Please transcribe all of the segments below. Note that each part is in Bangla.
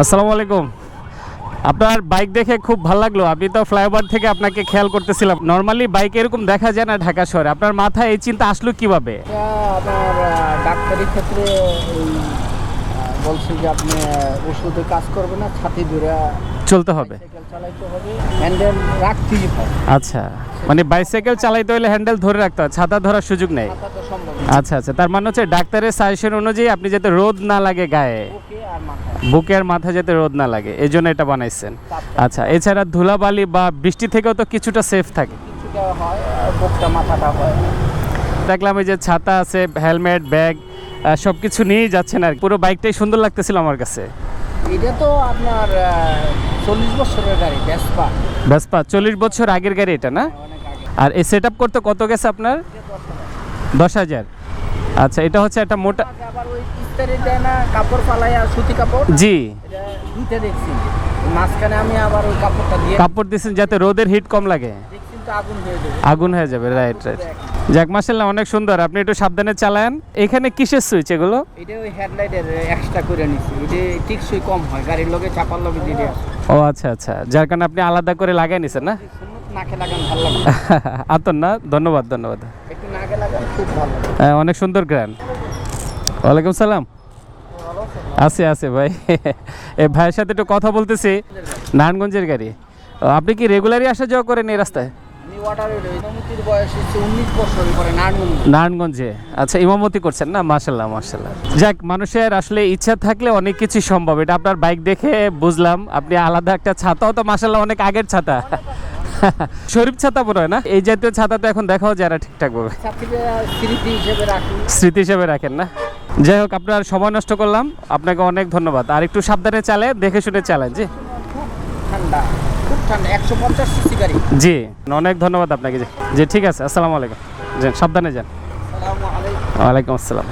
আসসালামু আলাইকুম। আপনার বাইক দেখে খুব ভালো লাগল। আপনি তো ফ্লাইওভার থেকে আপনাকে খেয়াল করতেছিলাম। নর্মালি বাইক এরকম দেখা যায় না ঢাকা শহরে। আপনার মাথায় এই চিন্তা আসলো কীভাবে? ডাক্তারি ক্ষেত্রে বলছে যে আপনি ওষুধে কাজ করবে না ছাতি ধরে চলতে হবে। হ্যান্ডেল রাখতেই হবে। আচ্ছা। মানে বাইসাইকেল চালাইতে হলে হ্যান্ডেল ধরে রাখতে হয়। ছাতা ধরার সুযোগ নেই। আচ্ছা আচ্ছা। তার মানে হচ্ছে ডাক্তারের সাজেশন অনুযায়ী আপনি যাতে রোদ না লাগে গায়ে। বুকে আর মাথা যাতে রোদ না লাগে এই জন্য এটা বানাইছেন। আচ্ছা এছাড়া ধুলাবালি বা বৃষ্টি থেকেও তো কিছুটা সেফ থাকে। হয় হয়। দেখলাম এই যে ছাতা আছে হেলমেট ব্যাগ সব কিছু নিয়েই যাচ্ছেন আর। পুরো বাইকটাই সুন্দর লাগতেছিল আমার কাছে। এটা তো আপনার চল্লিশ বছরের গাড়ি ভেসপা ভেসপা চল্লিশ বছর আগের গাড়ি এটা না? আর এই সেট আপ করতে কত গেছে আপনার দশ হাজার। আচ্ছা এটা হচ্ছে একটা মোটা আবার ওই ইস্তারি দেয় না কাপড় পালাই আর সুতি কাপড়। জি। দুইটা দেখছি। মাঝখানে আমি আবার ওই কাপড়টা দিয়ে কাপড় দিয়েছেন যাতে রোদের হিট কম লাগে। আগুন হয়ে যাবে। রাইট রাইট যাক মাসাল্লাহ অনেক সুন্দর। আপনি একটু সাবধানে চালান। এখানে কিসের সুইচ এগুলো? এটা ওই হেডলাইটের এক্সট্রা করে নিছি। এটা টিকসই কম হয় গাড়ির লগে চাপার লগে দিলে ও আচ্ছা আচ্ছা। যার কারণে আপনি আলাদা করে লাগাই নিছেন না? সুন্নত নাকে লাগান ভালো লাগে। আতন না? ধন্যবাদ ধন্যবাদ। একটু নাকে লাগান। হ্যাঁ, অনেক সুন্দর গ্রান ওয়ালাইকুম সালাম। আছে আছে ভাই। এই ভাইয়ের সাথে একটু কথা বলতেছি। নারায়ণগঞ্জের গাড়ি। আপনি কি রেগুলারই আসা যাওয়া করেন এই রাস্তায়? নারায়ণগঞ্জ। আচ্ছা ইমামতি করছেন না? মাশাল্লাহ মাশাল্লাহ। যাক মানুষের আসলে ইচ্ছা থাকলে অনেক কিছু সম্ভব। এটা আপনার বাইক দেখে বুঝলাম। আপনি আলাদা একটা ছাতাও তো মাশাল্লাহ অনেক আগের ছাতা। শরীফ ছাতা মনে না? এই জাতীয় ছাতা তো এখন দেখাও যায় না ঠিকঠাক ভাবে। স্মৃতি হিসেবে রাখি স্মৃতি হিসেবে রাখেন না? যাই হোক আপনার সময় নষ্ট করলাম। আপনাকে অনেক ধন্যবাদ। আর একটু সাবধানে চালে দেখে শুনে চালান জি। ঠান্ডা খুব ঠান্ডা একশো পঞ্চাশ সিসি গাড়ি। জি অনেক ধন্যবাদ আপনাকে জি। জি ঠিক আছে আসসালামু আলাইকুম। যান সাবধানে যান। ওয়ালাইকুম আসসালাম।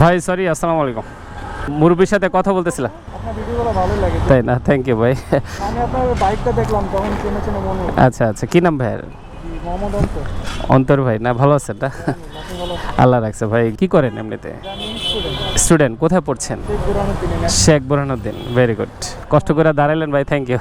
ভাই সরি আসসালামু আলাইকুম। মুরব্বীর সাথে কথা বলতেছিলাম তাই না? থ্যাংক ইউ ভাই। আচ্ছা আচ্ছা। কি নাম ভাইয়ের? অন্তর। ভাই। না ভালো আছেন না? আল্লাহ রাখছে ভাই। কি করেন এমনিতে? স্টুডেন্ট কোথায় পড়ছেন? শেখ বোরহানুদ্দিন। ভেরি গুড কষ্ট করে দাঁড়াইলেন ভাই। থ্যাংক ইউ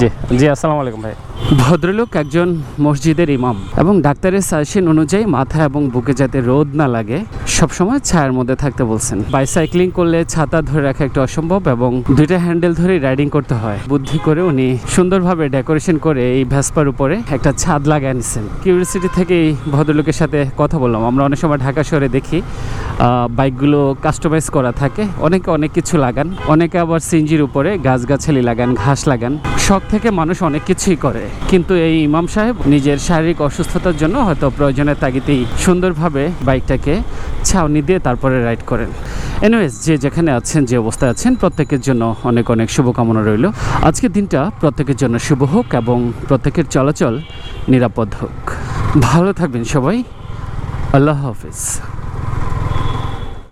জি জি আসসালামু আলাইকুম ভাই। ভদ্রলোক একজন মসজিদের ইমাম এবং ডাক্তারের সাজেশন অনুযায়ী মাথা এবং বুকে যাতে রোদ না লাগে সবসময় ছায়ার মধ্যে থাকতে বলছেন। বাইসাইক্লিং করলে ছাতা ধরে রাখা একটু অসম্ভব এবং দুইটা হ্যান্ডেল ধরে রাইডিং করতে হয়। বুদ্ধি করে উনি সুন্দরভাবে ডেকোরেশন করে এই ভ্যাসপার উপরে একটা ছাদ লাগায় নিছেন কিউরিয়াসিটি থেকে এই ভদ্রলোকের সাথে কথা বললাম। আমরা অনেক সময় ঢাকা শহরে দেখি বাইকগুলো কাস্টমাইজ করা থাকে। অনেকে অনেক কিছু লাগান অনেকে আবার সিঞ্জির উপরে গাছগাছালি লাগান ঘাস লাগান। শখ থেকে মানুষ অনেক কিছুই করে। কিন্তু এই ইমাম সাহেব নিজের শারীরিক অসুস্থতার জন্য হয়তো প্রয়োজনের তাগিদেই সুন্দরভাবে বাইকটাকে ছাউনি দিয়ে তারপরে রাইড করেন। এনিওয়েজ যে যেখানে আছেন, যে অবস্থায় আছেন, প্রত্যেকের জন্য অনেক অনেক শুভকামনা রইল। আজকের দিনটা প্রত্যেকের জন্য শুভ হোক এবং প্রত্যেকের চলাচল নিরাপদ হোক। ভালো থাকবেন সবাই। আল্লাহ হাফিজ।